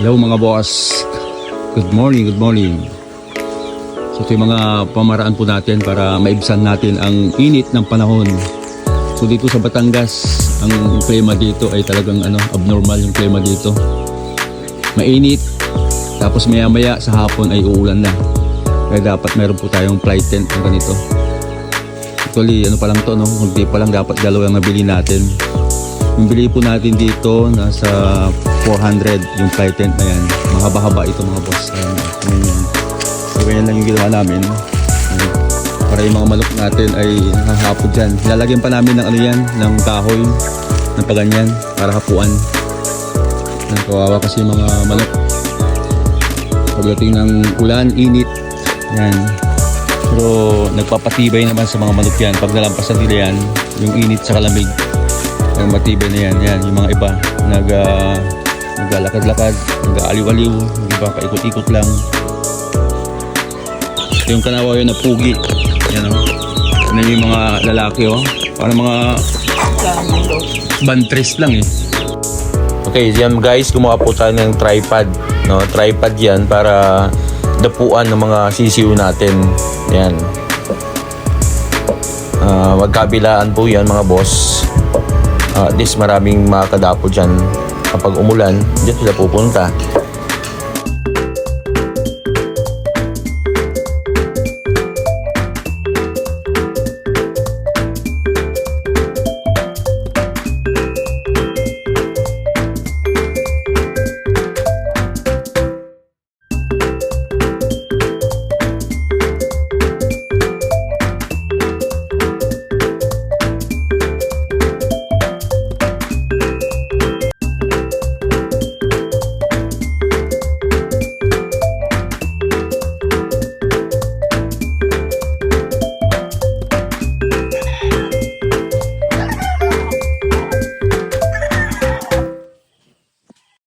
Hello mga boss. Good morning, good morning. So ito yung mga pamaraan po natin para maibsan natin ang init ng panahon. So dito sa Batangas, ang klima dito ay talagang ano, abnormal yung klima dito. Mainit, tapos maya maya sa hapon ay uulan na. Kaya dapat meron po tayong flight tent na ganito. Actually, ano pa lang to, no? Hindi pa lang dapat dalawang nabili natin. Yung bili po natin dito, nasa 400 yung flight tent na yan. Mahaba-haba ito mga boss. Ayan, ganyan yan. So, ganyan lang yung ginawa namin. Ayan. Para yung mga manok natin ay nakahapod dyan. Lalagyan pa namin ng ano yan, ng kahoy, ng paganyan, para hapuan. Ayan, kawawa kasi yung mga manok. Pagdating ng ulan, init, yan. Pero nagpapatibay naman sa mga manok yan. Pag nalampasan nila yan, yung init sa kalamig, ang matibay na yan. Yan, yung mga iba, nag, uh, naglalakad-lakad, nag-aaliw-aliw, yung iba paikot-ikot lang. Ito yung kanawa yun na pugi. Yan o. Ano yung mga lalaki o. Parang mga bantres lang eh. Okay, yan guys, gumawa po tayo ng tripod. No? Tripod yan para dapuan ng mga sisiw natin. Yan. Ah, magkabilaan po yan mga boss. Ah, at least maraming makakadapo dyan. Kapag umulan, dyan sila pupunta.